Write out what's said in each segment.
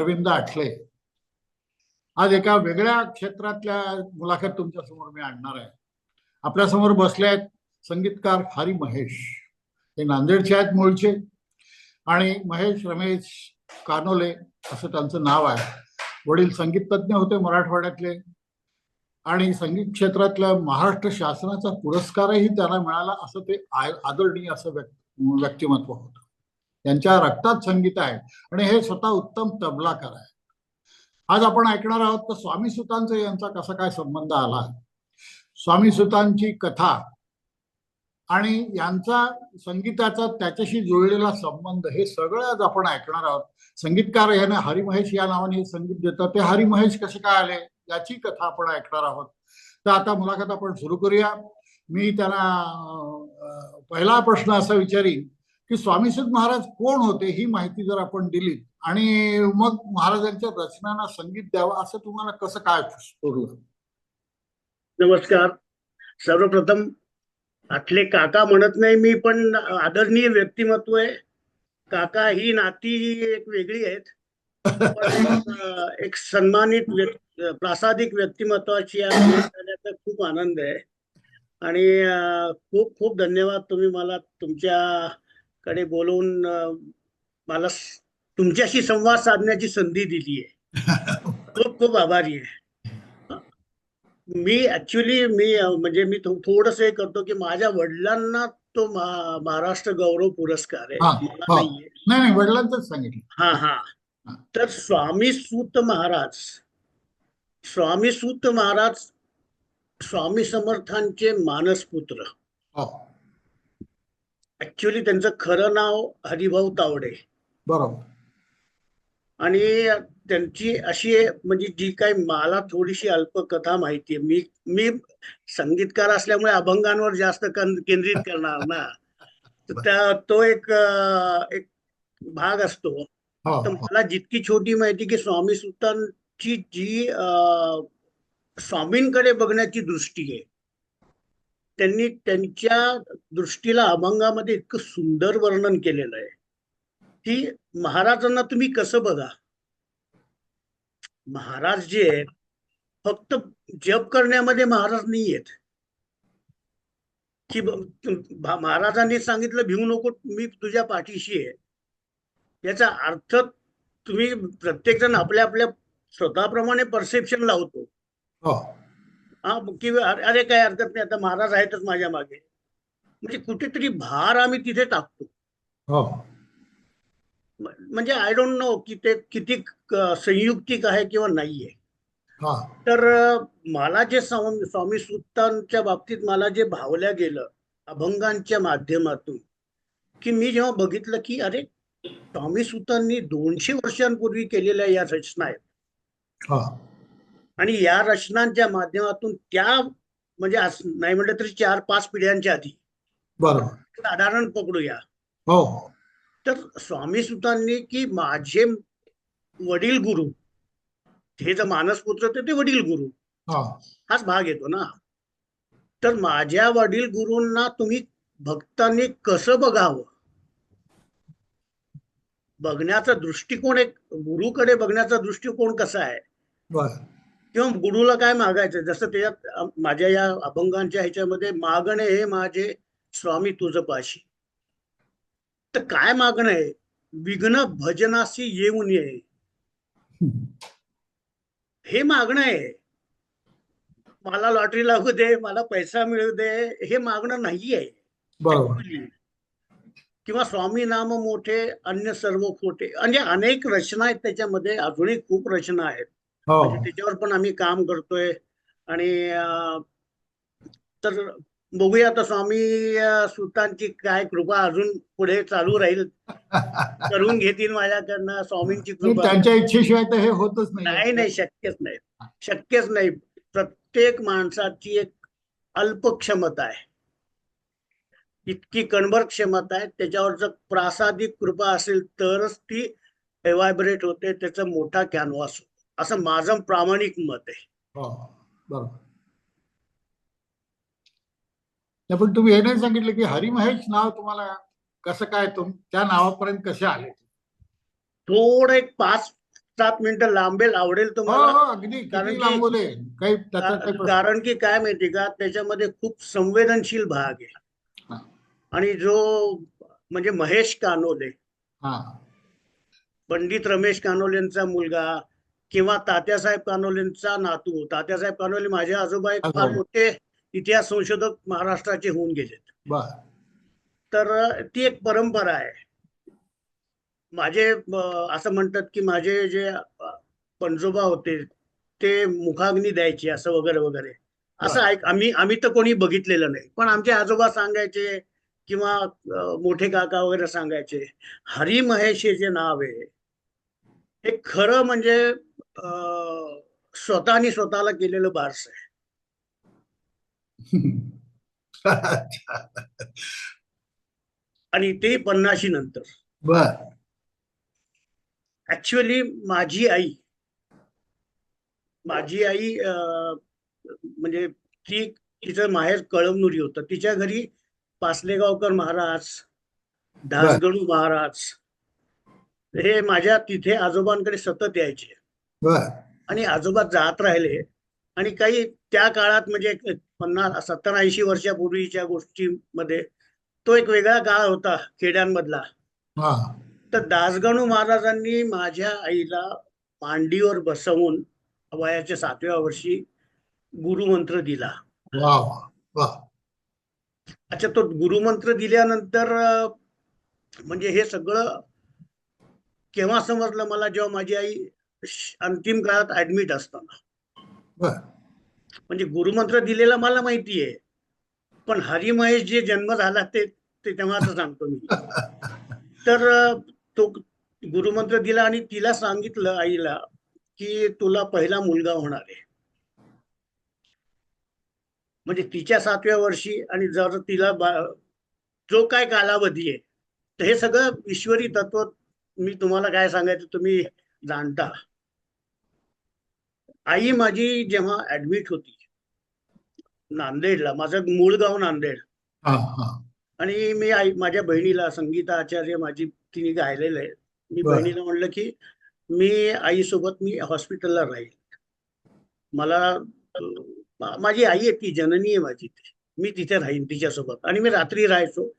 अरविंद आठले. आज एका वेगळ्या क्षेत्रातल्या मुलाखत तुमच्यासमोर मी आणणार आहे. आपल्यासमोर बसले आहेत संगीतकार हरी महेश. हे नांदेडचे आहेत मूळचे. आणि महेश रमेश कानोले असं त्यांचं नाव आहे. वडील संगीततज्ञ होते मराठवाड्यातले. आणि संगीत क्षेत्रातल्या महाराष्ट्र शासनाचा पुरस्कारही त्यांना मिळाला असं ते आय- आदरणीय असं व्यक्त व्यक्तिमत्व होतं. त्यांच्या रक्तात संगीत आहे. आणि हे स्वतः उत्तम तबलाकार आहे आज आपण ऐकणार आहोत तर स्वामी सुतांचा यांचा कसा काय संबंध आला? स्वामी सुतांची कथा आणि यांचा संगीताचा त्याच्याशी जुळलेला संबंध हे सगळं आज आपण ऐकणार आहोत. संगीतकार याने हरिमहेश या नावाने हे संगीत देतात. ते हरिमहेश कसे काय आले? याची कथा आपण ऐकणार आहोत. तर आता मुलाखत आपण सुरू करूया. मी त्यांना पहिला प्रश्न असा विचारीन की स्वामीसुत महाराज कोण होते ही माहिती जर आपण दिली आणि मग महाराजांच्या रचनांना संगीत द्यावं असं तुम्हाला कसं काय सुचलं? नमस्कार. सर्वप्रथम आपले काका म्हणत नाही मी पण आदरणीय व्यक्तिमत्व आहे. काका ही नाती एक वेगळी आहेत. एक सन्मानित प्रासादिक व्यक्तिमत्वाची खूप आनंद आहे. आणि खूप खूप धन्यवाद तुम्ही मला तुमच्या तुमच्याकडे बोलवून मला तुमच्याशी संवाद साधण्याची संधी दिली आहे. खूप खूप आभारी आहे. मी ऍक्च्युली मी म्हणजे मी थोडस हे करतो की माझ्या वडिलांना तो महा- महाराष्ट्र गौरव पुरस्कार आहे. हा, मला हा. नाहीये. नाही नाही वडिलांच सांगितलं. हा. हा. तर स्वामी सूत महाराज स्वामी सूत महाराज स्वामी समर्थांचे मानसपुत्र. हो. ऍक्च्युली त्यांचं खरं नाव हरिभाऊ तावडे. बरोबर. आणि त्यांची अशी म्हणजे जी काही मला थोडीशी अल्पकथा माहिती आहे. मी मी संगीतकार असल्यामुळे अभंगांवर जास्त केंद्रित करणार ना. तर त्या तो एक एक भाग असतो. हो तर हो. मला जितकी छोटी माहिती की स्वामी सुतांची जी स्वामींकडे बघण्याची दृष्टी आहे त्यांनी त्यांच्या दृष्टीला अभंगामध्ये इतकं सुंदर वर्णन केलेलं आहे. की महाराजांना तुम्ही कसं बघा? महाराज जे आहेत फक्त जप करण्यामध्ये महाराज नाही आहेत. की महाराजांनी सांगितलं भिवू नको मी तुझ्या पाठीशी आहे. याचा अर्थ तुम्ही प्रत्येक जण आपल्या आपल्या स्वतःप्रमाणे परसेप्शन लावतो. हो. हो किंवा अरे काय हरकत नाही आता महाराज आहेतच माझ्या मागे. म्हणजे कुठेतरी भार आम्ही तिथे टाकतो. हो. म्हणजे आय डोंट नो की ते किती संयुक्तिक आहे किंवा नाहीये. हा. तर मला जे स्वामी सुत्तांच्या बाबतीत मला जे भावल्या गेलं अभंगांच्या माध्यमातून की मी जेव्हा बघितलं की अरे स्वामी सुतांनी दोनशे वर्षांपूर्वी केलेल्या या रचना आहेत. आणि या रचनांच्या माध्यमातून त्या म्हणजे नाही म्हटलं तरी चार पाच पिढ्यांच्या आधी. बरोबर. साधारण पकडूया. हो हो. तर स्वामी सुतांनी की माझे वडील गुरु हे जर मानसपुत्र होते ते वडील गुरु. हा. हाच भाग येतो ना. तर माझ्या वडील गुरूंना तुम्ही भक्तांनी कसं बघावं? बघण्याचा दृष्टिकोन एक गुरुकडे बघण्याचा दृष्टिकोन कसा आहे? किंवा गुरुला काय मागायचं? जसं त्याच्यात माझ्या या अभंगांच्या ह्याच्यामध्ये मागणे हे माझे स्वामी तुझ पाशी. तर काय मागणं आहे? विघ्न भजनाशी येऊन ये. हे मागणं आहे. मला लॉटरी लागू दे मला पैसा मिळू दे हे मागणं नाही आहे बरोबर. किंवा स्वामी नाम मोठे अन्य सर्व खोटे. म्हणजे अनेक रचना आहेत त्याच्यामध्ये अजूनही खूप रचना आहेत. हो. म्हणजे त्याच्यावर पण आम्ही काम करतोय. आणि अं, तर बघूया आता स्वामी अं, सुतांची काय कृपा अजून पुढे चालू राहील. करून घेतील माझ्याकडनं स्वामींची नाही, कृपा. त्यांच्या इच्छेशिवाय तर हे होतच नाही. नाही शक्यच नाही. शक्यच नाही. प्रत्येक माणसाची एक अल्प क्षमता आहे. इतकी कणभर क्षमता आहे. त्याच्यावर जर प्रासादिक कृपा असेल तरच ती एव्हायब्रेट होते. त्याचा मोठा कॅनव्हास होतो. असं माझं प्रामाणिक मत आहे. हो बरोबर. पण तुम्ही हे नाही सांगितलं की हरिमहेश नाव तुम्हाला कसं काय तुम त्या नावापर्यंत कसे आले? थोडं एक पाच सात मिनिटं लांबेल आवडेल हो तुम्हाला. हो अगदी कारण की- काय माहिती का त्याच्यामध्ये खूप संवेदनशील भाग आहे. हा. आणि जो म्हणजे महेश कानोले. हा. पंडित रमेश कानोलेंचा मुलगा किंवा तात्यासाहेब कानोलेंचा नातू. तात्यासाहेब कानोले माझे आजोबा एक फार. मोठे इतिहास संशोधक महाराष्ट्राचे होऊन गेलेत. तर ती एक परंपरा आहे. माझे असं म्हणतात की माझे जे पणजोबा होते ते मुखाग्नी द्यायचे असं वगैरे वगैरे. असं ऐक आम्ही आम्ही तर कोणी बघितलेलं नाही. पण आमचे आजोबा सांगायचे किंवा मोठे काका वगैरे सांगायचे हरी महेश हे जे नाव आहे हे खरं म्हणजे स्वतःनी स्वतःला केलेलं बारस आहे. आणि ते पन्नाशी नंतर. बर. ऍक्च्युअली माझी आई माझी आई म्हणजे ती तिचं माहेर कळमनुरी होतं. तिच्या घरी पासलेगावकर महाराज दासगणू महाराज हे माझ्या तिथे आजोबांकडे सतत यायचे. बर. आणि आजोबा जात राहिले आणि काही त्या काळात म्हणजे पन्नास सत्तर ऐंशी वर्षापूर्वीच्या गोष्टीमध्ये तो एक वेगळा काळ होता खेड्यांमधला. हा. तर दासगणू महाराजांनी माझ्या आईला मांडीवर बसवून वयाच्या सातव्या वर्षी गुरुमंत्र दिला. अच्छा तो गुरुमंत्र दिल्यानंतर म्हणजे हे सगळं केव्हा समजलं मला जेव्हा माझी आई अंतिम काळात ऍडमिट असताना. म्हणजे गुरुमंत्र दिलेला मला माहिती आहे पण हरी महेश जे जन्म झाला ते ते तेव्हाच सांगतो मी. तर तो गुरुमंत्र दिला आणि तिला सांगितलं आईला की तुला पहिला मुलगा होणार आहे. म्हणजे तिच्या सातव्या वर्षी आणि जर तिला जो काय कालावधी आहे तर हे सगळं ईश्वरी तत्व मी तुम्हाला काय सांगायचं तुम्ही जाणता. आई माझी जेव्हा ऍडमिट होती नांदेडला माझं मूळ गाव नांदेड. आणि मी आई माझ्या बहिणीला संगीता आचार्य माझी तिने गायलेलं आहे मी. बहिणीला म्हणलं की मी आईसोबत मी हॉस्पिटलला राहील. मला माझी आई आहे ती जननी आहे माझी ती मी तिथे राहीन तिच्यासोबत. आणि मी रात्री राहायचो.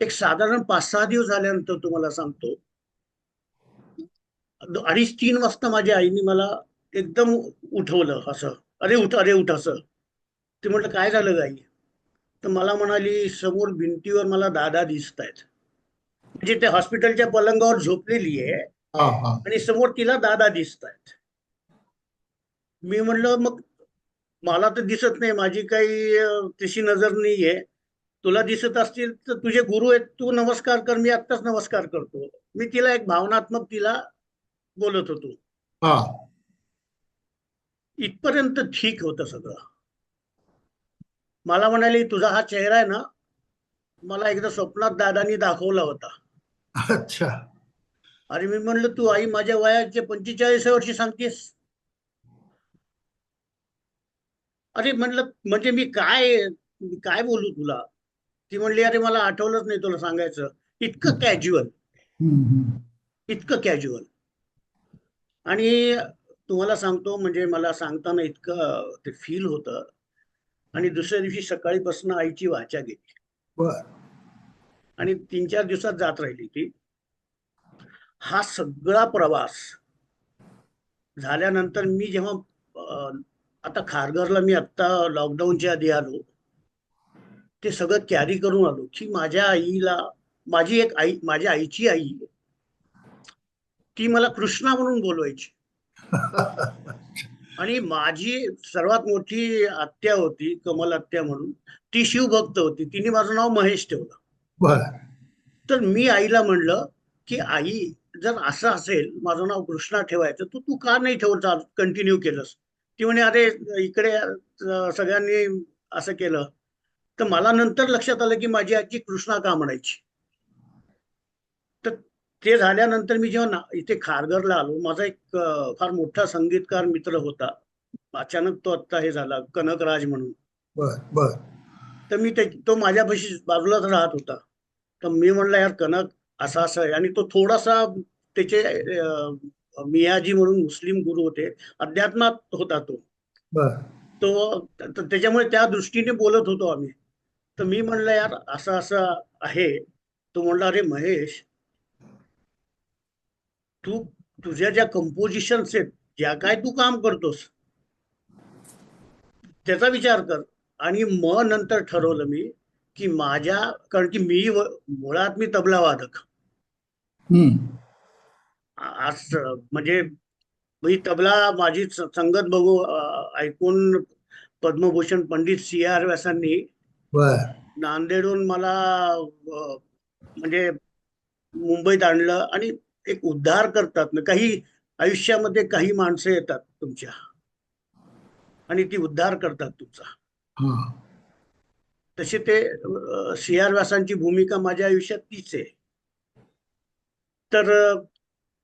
एक साधारण पाच सहा दिवस झाल्यानंतर तुम्हाला सांगतो. अडीच तीन वाजता माझ्या आईने मला एकदम उठवलं असं. अरे उठ अरे उठ असं. ते म्हटलं काय झालं गाई? तर मला म्हणाली समोर भिंतीवर मला दादा दिसत आहेत. म्हणजे ते हॉस्पिटलच्या पलंगावर झोपलेली आहे आणि समोर तिला दादा दिसत आहेत. मी म्हणलं मग मला तर दिसत नाही माझी काही तशी नजर नाहीये. तुला दिसत असतील तर तुझे गुरु आहेत तू नमस्कार कर मी आत्ताच नमस्कार करतो. मी तिला एक भावनात्मक तिला बोलत होतो. हा. इथपर्यंत ठीक होतं सगळं. मला म्हणाली तुझा हा चेहरा आहे ना मला एकदा स्वप्नात दादानी दाखवला होता. अच्छा. अरे मी म्हणलं तू आई माझ्या वयाचे पंचेचाळीस वर्षी सांगतेस? अरे म्हणलं म्हणजे मी काय काय बोलू तुला? ती म्हणली अरे मला आठवलंच नाही तुला सांगायचं. इतकं कॅज्युअल. इतकं कॅज्युअल आणि तुम्हाला सांगतो म्हणजे मला सांगताना इतकं ते फील होतं. आणि दुसऱ्या दिवशी सकाळीपासून आईची वाचा गेली. बर. आणि तीन चार दिवसात जात राहिली ती. हा सगळा प्रवास झाल्यानंतर मी जेव्हा आता खारघरला मी आत्ता लॉकडाऊनच्या आधी आलो ते सगळं कॅरी करून आलो की माझ्या आईला माझी एक आई माझ्या आईची आई ती मला कृष्णा म्हणून बोलवायची. आणि माझी सर्वात मोठी आत्या होती कमल आत्या म्हणून ती शिवभक्त होती. तिने माझं नाव महेश ठेवलं. तर मी आईला म्हणलं की आई जर असं असेल माझं नाव कृष्णा ठेवायचं तर तू का नाही ठेवत कंटिन्यू केलंस. ती म्हणे अरे इकडे सगळ्यांनी असं केलं. तर मला नंतर लक्षात आलं की माझी आजी कृष्णा का म्हणायची. ते झाल्यानंतर मी जेव्हा इथे खारघरला आलो माझा एक फार मोठा संगीतकार मित्र होता. अचानक तो आत्ता हे झाला कनकराज म्हणून. बर बर. तर मी ते तो माझ्यापाशी बाजूलाच राहत होता. तर मी म्हणलं यार कनक असा असं आहे. आणि तो थोडासा त्याचे मियाजी म्हणून मुस्लिम गुरु होते अध्यात्मात होता तो. बर. तो त- त्याच्यामुळे त्या दृष्टीने बोलत होतो आम्ही. तर मी म्हणलं यार असं असं आहे. तो म्हणला अरे महेश तू तुझ्या ज्या कंपोजिशन्स आहेत ज्या काय तू काम करतोस त्याचा विचार कर. आणि मग नंतर ठरवलं मी की माझ्या कारण की मी मुळात मी तबला वादक. आज म्हणजे मी तबला माझी संगत बघू ऐकून पद्मभूषण पंडित सी आर व्यासांनी बर. नांदेडहून मला म्हणजे मुंबईत आणलं आणि एक उद्धार करतात ना काही आयुष्यामध्ये काही माणसं येतात तुमच्या. आणि ती उद्धार करतात तुमचा. हा. तसे ते सी आर व्यासांची भूमिका माझ्या आयुष्यात तीच आहे. तर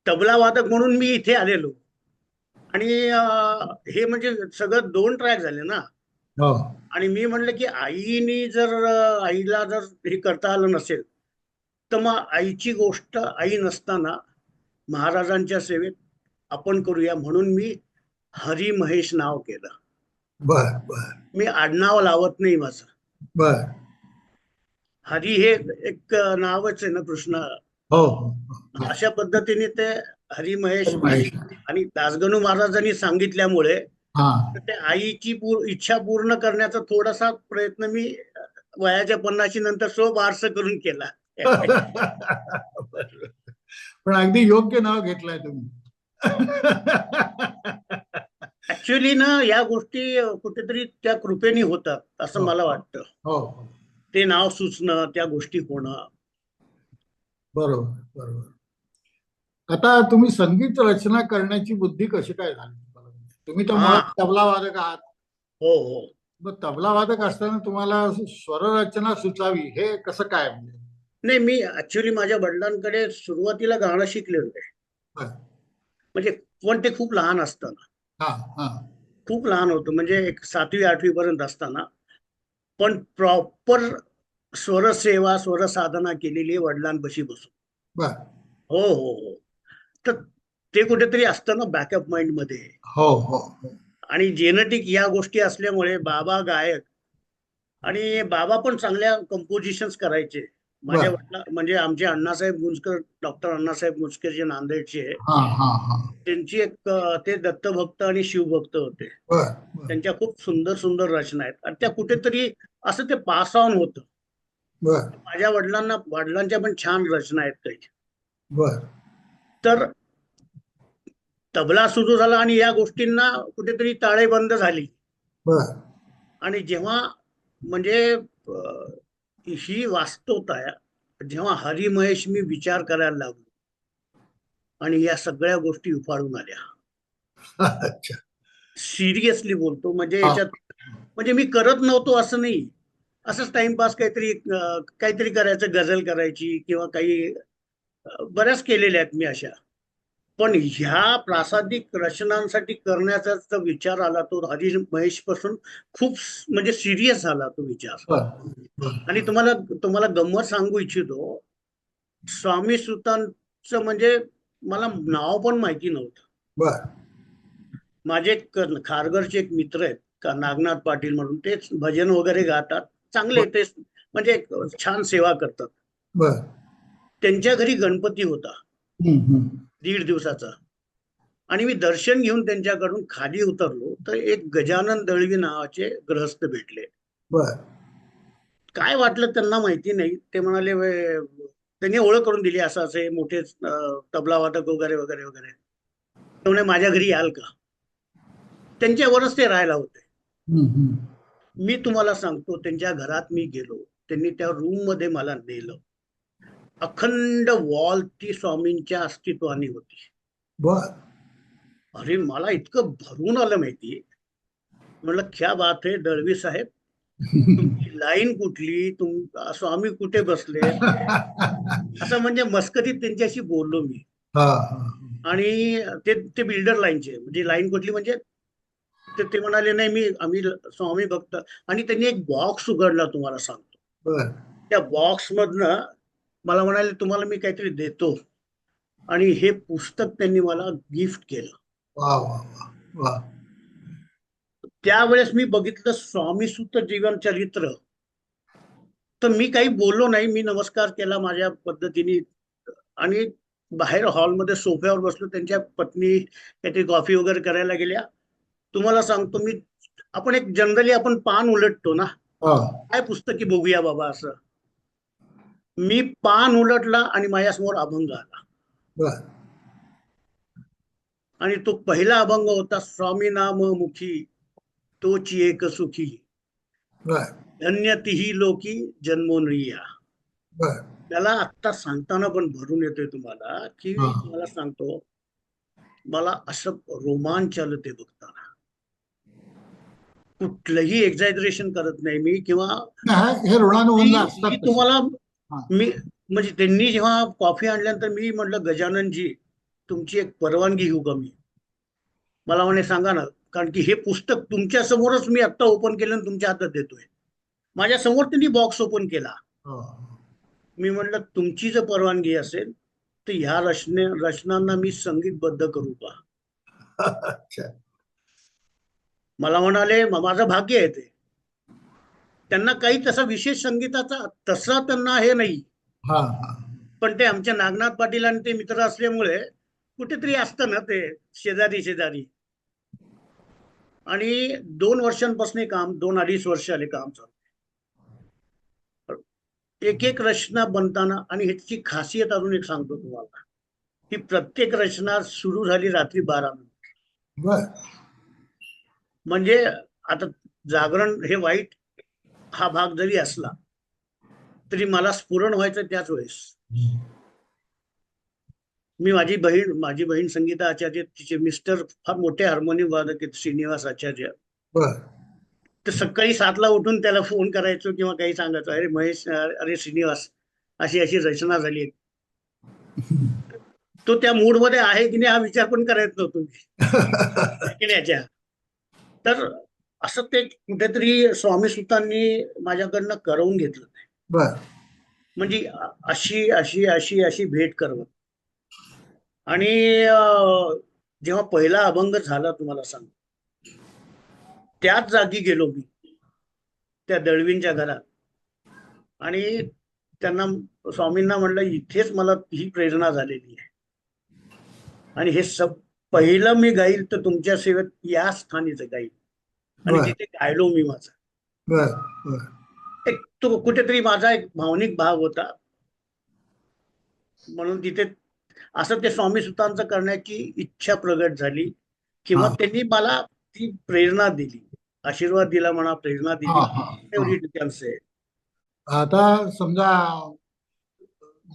तबला वादक म्हणून मी इथे आलेलो. आणि हे म्हणजे सगळं दोन ट्रॅक झाले ना. हो. आणि मी म्हणलं की आईनी जर आईला जर हे करता आलं नसेल तर मग आईची गोष्ट आई नसताना महाराजांच्या सेवेत आपण करूया म्हणून मी हरी महेश नाव केलं. बर बर. मी आडनाव लावत नाही माझं. बर. हरी हे एक नावच आहे ना कृष्ण? हो हो हो. अशा पद्धतीने ते हरी महेश. आणि दासगणू महाराजांनी सांगितल्यामुळे हा. ते आईची पूर इच्छा पूर्ण करण्याचा थोडासा प्रयत्न मी वयाच्या पन्नाशी नंतर स्व बारस करून केला. पण अगदी योग्य नाव घेतलंय तुम्ही. ऍक्च्युली ना या गोष्टी कुठेतरी त्या कृपेने होतात असं हो. मला वाटतं. हो हो. ते नाव सुचणं त्या गोष्टी होणं. बरोबर बरोबर. आता तुम्ही संगीत रचना करण्याची बुद्धी कशी काय झाली? तुम्ही तर हा. तबला वादक आहात. हो हो. मग तबला वादक असताना तुम्हाला स्वर रचना सुचावी हे कसं काय म्हणजे? नाही मी ऍक्च्युली माझ्या वडिलांकडे सुरुवातीला गाणं शिकले होते. म्हणजे पण ते खूप लहान असताना. हा हा. खूप लहान होतं म्हणजे एक सातवी आठवी पर्यंत असताना. पण प्रॉपर स्वरसेवा स्वरसाधना केलेली आहे वडिलांपाशी बसून. हो हो हो. तर ते कुठेतरी असतं ना बॅकअप माइंडमध्ये. हो हो हो. आणि जेनेटिक या गोष्टी असल्यामुळे बाबा गायक आणि बाबा पण चांगल्या कंपोजिशन्स करायचे. माझ्या. वडिला म्हणजे आमचे अण्णासाहेब गुंजकर डॉक्टर अण्णासाहेब गुंजकर जे नांदेडचे हा हा हा. त्यांची एक ते दत्तभक्त आणि शिवभक्त होते. त्यांच्या खूप सुंदर सुंदर रचना आहेत. आणि त्या कुठेतरी असं ते पास ऑन होतं. माझ्या वडिलांना वडिलांच्या पण छान रचना आहेत काही तर तबला सुरू झाला आणि या गोष्टींना कुठेतरी ताळेबंद झाली. आणि जेव्हा म्हणजे ही वास्तवता जेव्हा हरी महेश मी विचार करायला लागलो आणि या सगळ्या गोष्टी उफाळून आल्या. अच्छा. सिरियसली बोलतो. म्हणजे. याच्यात म्हणजे मी करत नव्हतो असं नाही. असंच टाइमपास काहीतरी काहीतरी करायचं गझल करायची किंवा काही बऱ्याच केलेल्या आहेत मी अशा. पण ह्या प्रासादिक रचनांसाठी करण्याचा विचार आला तो हरी महेशपासून खूप म्हणजे सिरियस झाला तो विचार. आणि तुम्हाला तुम्हाला गंमत सांगू इच्छितो स्वामी सुतांचं म्हणजे मला नाव पण माहिती नव्हतं. माझे एक खारघरचे एक मित्र आहेत का नागनाथ पाटील म्हणून तेच भजन वगैरे गातात चांगले ते म्हणजे छान सेवा करतात. त्यांच्या घरी गणपती होता. दीड दिवसाचा. आणि मी दर्शन घेऊन त्यांच्याकडून खाली उतरलो तर एक गजानन दळवी नावाचे ग्रहस्थ भेटले. बर. काय वाटलं त्यांना माहिती नाही. ते म्हणाले "वे- त्यांनी ओळख करून दिली असं असे मोठे तबला वादक वगैरे वगैरे वगैरे. ते म्हणे माझ्या घरी याल का? त्यांच्यावरच ते राहायला होते. मी तुम्हाला सांगतो त्यांच्या घरात मी गेलो. त्यांनी त्या रूममध्ये मला नेलं. अखंड वॉल ती स्वामींच्या अस्तित्वाने होती. बर. अरे मला इतकं भरून आलं माहिती म्हणलं क्या बात आहे दळवी साहेब. तुमची लाईन कुठली? तुम स्वामी कुठे बसले? असं म्हणजे मस्करीत त्यांच्याशी बोललो मी. आणि ते ते बिल्डर लाईनचे म्हणजे लाईन कुठली म्हणजे? ते ते म्हणाले नाही मी आम्ही स्वामी भक्त. आणि त्यांनी एक बॉक्स उघडला तुम्हाला सांगतो. त्या बॉक्स मधनं मला म्हणाले तुम्हाला मी काहीतरी देतो. आणि हे पुस्तक त्यांनी मला गिफ्ट केलं. त्यावेळेस मी बघितलं स्वामी सुत जीवन चरित्र. तर मी काही बोललो नाही मी नमस्कार केला माझ्या पद्धतीने. आणि बाहेर हॉलमध्ये सोफ्यावर बसलो त्यांच्या पत्नी काहीतरी कॉफी वगैरे करायला गेल्या. तुम्हाला सांगतो मी आपण एक जनरली आपण पान उलटतो ना. काय पुस्तकी बघूया बाबा असं. मी पान उलटला आणि माझ्यासमोर अभंग आला आणि तो पहिला अभंग होता स्वामी नाम मुखी तोची एक सुखी धन्य तिही लोकी जन्मोनरिया बर त्याला आत्ता सांगताना पण भरून येतोय तुम्हाला की. मला सांगतो मला असं रोमांच आलं ते बघताना कुठलंही एक्झॅजरेशन करत नाही मी किंवा. तुम्हाला. मी म्हणजे त्यांनी जेव्हा कॉफी आणल्यानंतर मी म्हटलं गजाननजी तुमची एक परवानगी घेऊ का मी? मला म्हणे सांगा ना कारण की हे पुस्तक तुमच्या समोरच मी आता ओपन केलं आणि तुमच्या हातात देतोय. माझ्यासमोर त्यांनी बॉक्स ओपन केला. हो. मी म्हटलं तुमची जर परवानगी असेल तर ह्या रचने रचनांना मी संगीतबद्ध करू का? अच्छा. मला म्हणाले "म- माझं भाग्य आहे ते. त्यांना काही तसा विशेष संगीताचा तसा त्यांना हे नाही. पण ते आमच्या नागनाथ पाटील आणि ते मित्र असल्यामुळे कुठेतरी असतं ना ते शेजारी शेजारी. आणि दोन वर्षांपासून काम दोन अडीच वर्ष आले काम चालू एक एक रचना बनताना आणि ह्याची खासियत अजून एक सांगतो तुम्हाला. ही प्रत्येक रचना सुरू झाली रात्री बारा बर. म्हणजे आता जागरण हे वाईट हा भाग जरी असला तरी मला स्फुरण व्हायचं त्याच वेळेस. मी माझी बहीण माझी बहीण संगीता आचार्य तिचे मिस्टर फार मोठे हार्मोनियम वादक आहेत श्रीनिवास आचार्य. तर सकाळी सातला उठून त्याला फोन करायचो किंवा काही सांगायचो अरे महेश अरे श्रीनिवास अशी अशी रचना झाली तो त्या मूडमध्ये आहे की नाही हा विचार पण करायच नव्हतो ऐकण्याच्या. तर असं ते कुठेतरी स्वामी सुतांनी माझ्याकडनं करवून घेतलं बर. म्हणजे अशी अशी अशी अशी भेट करवत. आणि जेव्हा पहिला अभंग झाला तुम्हाला सांग त्याच जागी गेलो मी. त्या दळवींच्या घरात. आणि त्यांना स्वामींना म्हणलं इथेच मला ही प्रेरणा झालेली आहे. आणि हे सब पहिलं मी गाईल तर तुमच्या सेवेत या स्थानीच गाईल. आणि. तिथे गायलो मी माझा. एक तो कुठेतरी माझा एक भावनिक भाग होता. म्हणून तिथे असं ते स्वामी सुतांचं करण्याची इच्छा प्रगट झाली किंवा. त्यांनी मला ती प्रेरणा दिली. आशीर्वाद दिला म्हणा प्रेरणा दिली. आता समजा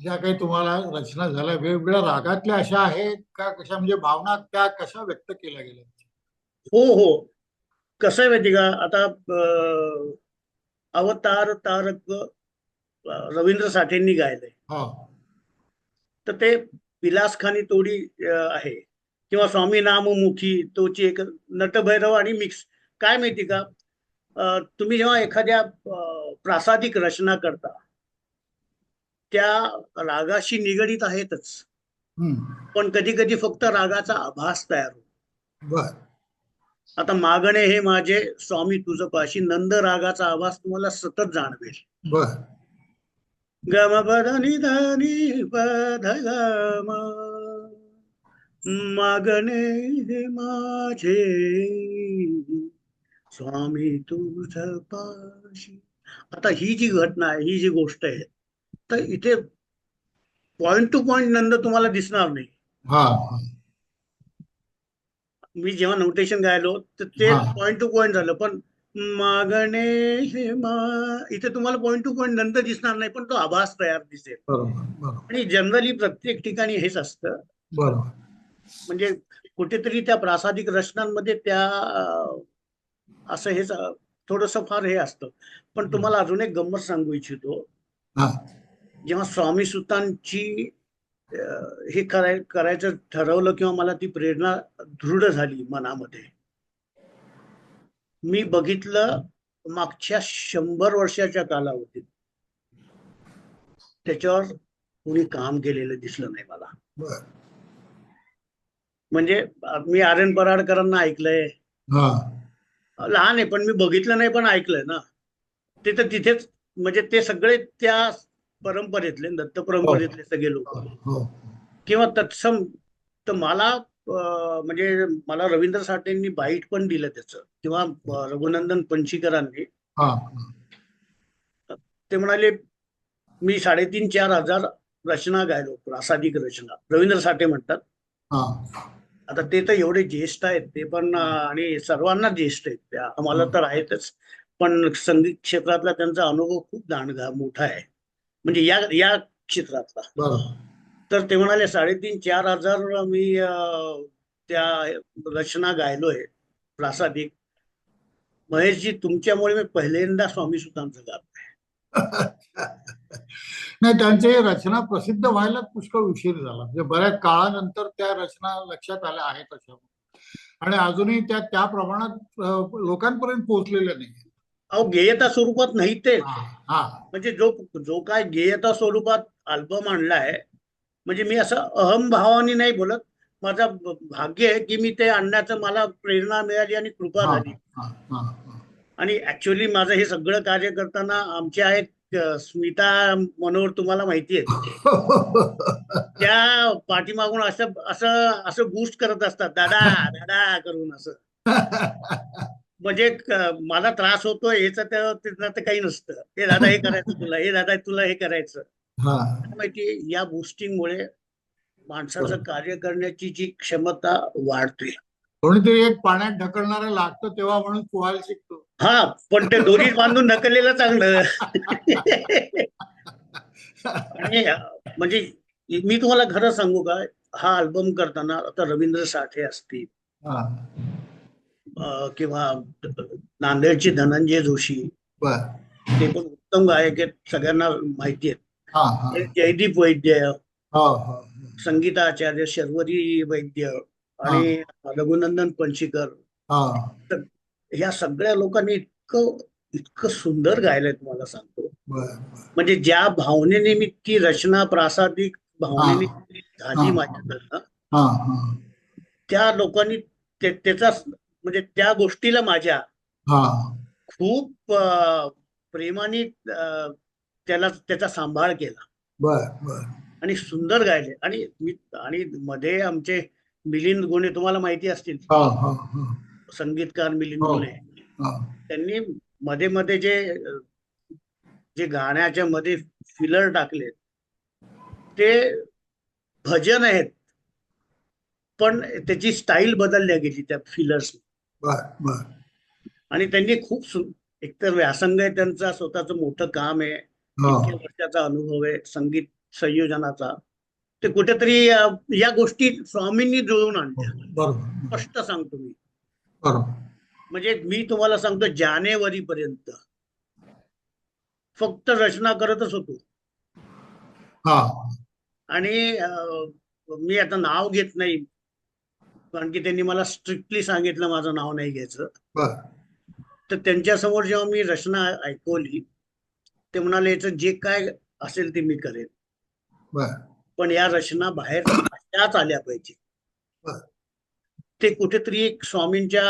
ज्या काही तुम्हाला रचना झाल्या वेगवेगळ्या रागातल्या अशा आहेत का? कशा म्हणजे भावना त्या कशा व्यक्त केल्या गेल्या? हो हो. कसं आहे माहिती का? आता अवतार तारक रवींद्र साठेंनी गायलंय. हा. तर ते विलासखानी तोडी आहे. किंवा स्वामी नाममुखी तोची एक नटभैरव आणि मिक्स. काय माहिती का? तुम्ही जेव्हा एखाद्या प्रासादिक रचना करता त्या रागाशी निगडीत आहेतच. पण कधी कधी फक्त रागाचा आभास तयार होतो. बर. आता मागणे हे माझे स्वामी तुझ पाशी नंद रागाचा आवाज तुम्हाला सतत जाणवेल. गम पद नि ध नि पद गम मागणे हे माझे स्वामी तुझ पाशी आता ही जी घटना आहे ही जी गोष्ट आहे तर इथे पॉइंट टू पॉइंट नंद तुम्हाला दिसणार नाही. मी जेव्हा नोटेशन गायलो तर ते हा. पॉइंट टू पॉइंट झालं. पण मागणे हे मा इथे तुम्हाला पॉइंट टू पॉइंट नंतर दिसणार नाही पण तो आभास तयार दिसेल. बरोबर बरोबर. आणि जनरली प्रत्येक ठिकाणी हेच असतं. बरोबर. म्हणजे कुठेतरी त्या प्रासादिक रचनांमध्ये त्या अं, असं हे थोडस फार हे असतं. पण तुम्हाला अजून एक गंमत सांगू इच्छितो. हा. जेव्हा स्वामी सुतांची हे कराय करायचं ठरवलं किंवा मला ती प्रेरणा दृढ झाली मनामध्ये. मी बघितलं मागच्या शंभर वर्षाच्या कालावधीत. त्याच्यावर कोणी काम केलेलं दिसलं नाही मला. म्हणजे मी आर एन पराडकरांना ऐकलंय. हा. लहान आहे पण मी बघितलं नाही पण ऐकलंय ना. ते तर तिथेच म्हणजे ते सगळे त्या परंपरेतले दत्त परंपरेतले सगळे लोक. हो किंवा तत्सम तर मला म्हणजे मला रवींद्र साठेंनी बाईट पण दिलं त्याचं. किंवा रघुनंदन पंचीकरांनी हा. ते म्हणाले मी साडेतीन चार हजार रचना गायलो प्रासादिक रचना. रवींद्र साठे म्हणतात. हा. आता ते तर एवढे ज्येष्ठ आहेत ते पण आणि सर्वांना ज्येष्ठ आहेत. त्या आम्हाला तर आहेतच. पण संगीत क्षेत्रातला त्यांचा अनुभव खूप दांडगा मोठा आहे. म्हणजे या या क्षेत्रातला. तर ते म्हणाले साडेतीन चार हजार मी त्या रचना गायलोय प्रासादिक. महेशजी तुमच्यामुळे मी पहिल्यांदा स्वामी सुतांचं गात नाही त्यांचे रचना प्रसिद्ध व्हायला पुष्कळ उशीर झाला. म्हणजे बऱ्याच काळानंतर त्या रचना लक्षात आल्या आहेत अशा. आणि अजूनही त्या त्या प्रमाणात लोकांपर्यंत पोहोचलेल्या नाही अहो गेयता स्वरूपात नाही ते. म्हणजे जो जो काय गेयता स्वरूपात अल्बम आणलाय म्हणजे मी असं अहम भावाने नाही बोलत. माझा भाग्य आहे की मी ते आणण्याचं मला प्रेरणा मिळाली आणि कृपा झाली. आणि ऍक्च्युअली माझं हे सगळं कार्य करताना आमचे आहेत स्मिता मनोहर तुम्हाला माहिती आहे. त्या पाठीमागून असं असं असं बूस्ट करत असतात. दादा दादा करून असं. म्हणजे मला त्रास होतोय याचं त्याचं तर काही नसतं. हे दादा हे करायचं तुला हे दादा तुला हे करायचं. माहितीये या गोष्टींमुळे माणसाचं कार्य करण्याची जी क्षमता वाढते. कोणीतरी एक पाण्यात ढकलणारं लागतं तेव्हा म्हणून पोहायला शिकतो. हा पण ते दोरीत बांधून ढकललेलं चांगलं. आणि म्हणजे मी तुम्हाला खरं सांगू का? हा अल्बम करताना आता रवींद्र साठे असतील. किंवा नांदेडचे धनंजय जोशी ते पण उत्तम गायक आहेत सगळ्यांना माहिती आहेत. जयदीप वैद्य हो हो. संगीताचार्य शर्वरी वैद्य आणि रघुनंदन पंचीकर हा. या सगळ्या लोकांनी इतकं इतकं सुंदर गायलंय तुम्हाला सांगतो. म्हणजे ज्या भावनेने मी ती रचना प्रासादिक भावनेने झाली. माझ्याकडनं हा त्या लोकांनी त्याचा म्हणजे त्या गोष्टीला माझ्या खूप प्रेमाने त्याला त्याचा सांभाळ केला. बर आणि सुंदर गायले. आणि मी आणि मध्ये आमचे मिलिंद गुणे तुम्हाला माहिती असतील. संगीतकार मिलिंद हो. गुणे त्यांनी मध्ये मध्ये जे जे गाण्याच्या मध्ये फिलर टाकले ते भजन आहेत. पण त्याची स्टाईल बदलल्या गेली त्या फिलर्स बर बर. आणि त्यांनी खूप एकतर व्यासंग आहे त्यांचा स्वतःचं मोठं काम आहे. हा. इतक्या वर्षाचा अनुभव आहे संगीत संयोजनाचा. ते कुठेतरी या गोष्टी स्वामींनी जुळवून आणल्या. बरोबर स्पष्ट सांगतो मी. बरोबर. म्हणजे मी तुम्हाला सांगतो जानेवारी पर्यंत फक्त रचना करतच होतो. हा. आणि मी आता नाव घेत नाही. कारण की त्यांनी मला स्ट्रिक्टली सांगितलं माझं नाव नाही घ्यायचं. तर त्यांच्यासमोर जेव्हा मी रचना ऐकवली ते म्हणाले याचं जे काय असेल ते मी करेन. पण या रचना बाहेर अशाच आल्या पाहिजे. ते कुठेतरी एक स्वामींच्या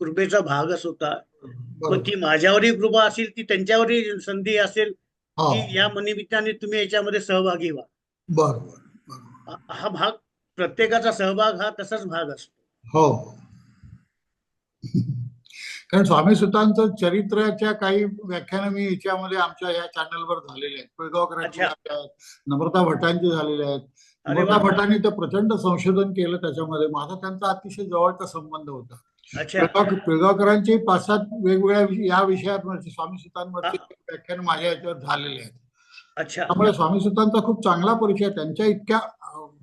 कृपेचा भागच होता. बरोबर. ती माझ्यावरही कृपा असेल ती त्यांच्यावरही संधी असेल हा. की या निमित्ताने तुम्ही याच्यामध्ये सहभागी व्हा. हा भाग प्रत्येकाचा सहभाग हा तसाच भाग असतो. हो. कारण स्वामी सुतांचं चरित्राच्या काही व्याख्यानं मी याच्यामध्ये आमच्या या चॅनलवर झालेले आहेत. आहेत नम्रता भटांची झालेले आहेत. नम्रता भटांनी तर प्रचंड संशोधन केलं त्याच्यामध्ये. माझा त्यांचा अतिशय जवळचा संबंध होता. पिळगावकरांची पाच सात वेगवेगळ्या या विषयावरची स्वामी सुतांवरची व्याख्यान माझ्या याच्यावर झालेले आहेत. त्यामुळे स्वामी सुतांचा खूप चांगला परिचय. त्यांच्या इतक्या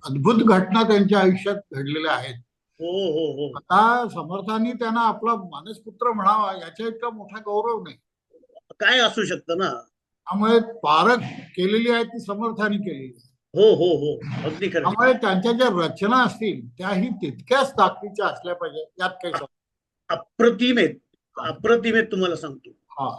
अद्भुत घटना त्यांच्या आयुष्यात घडलेल्या आहेत. हो हो हो. आता समर्थांनी त्यांना आपला मानसपुत्र म्हणावा याच्या इतका मोठा गौरव नाही. काय असू शकतं ना? त्यामुळे पारख केलेली आहे ती समर्थांनी केलेली आहे. हो हो हो. अगदी त्यामुळे त्यांच्या ज्या रचना असतील त्याही तितक्याच ताकदीच्या असल्या पाहिजे यात काही अप्रतिम आहेत अप्रतिम आहेत तुम्हाला सांगतो. हा.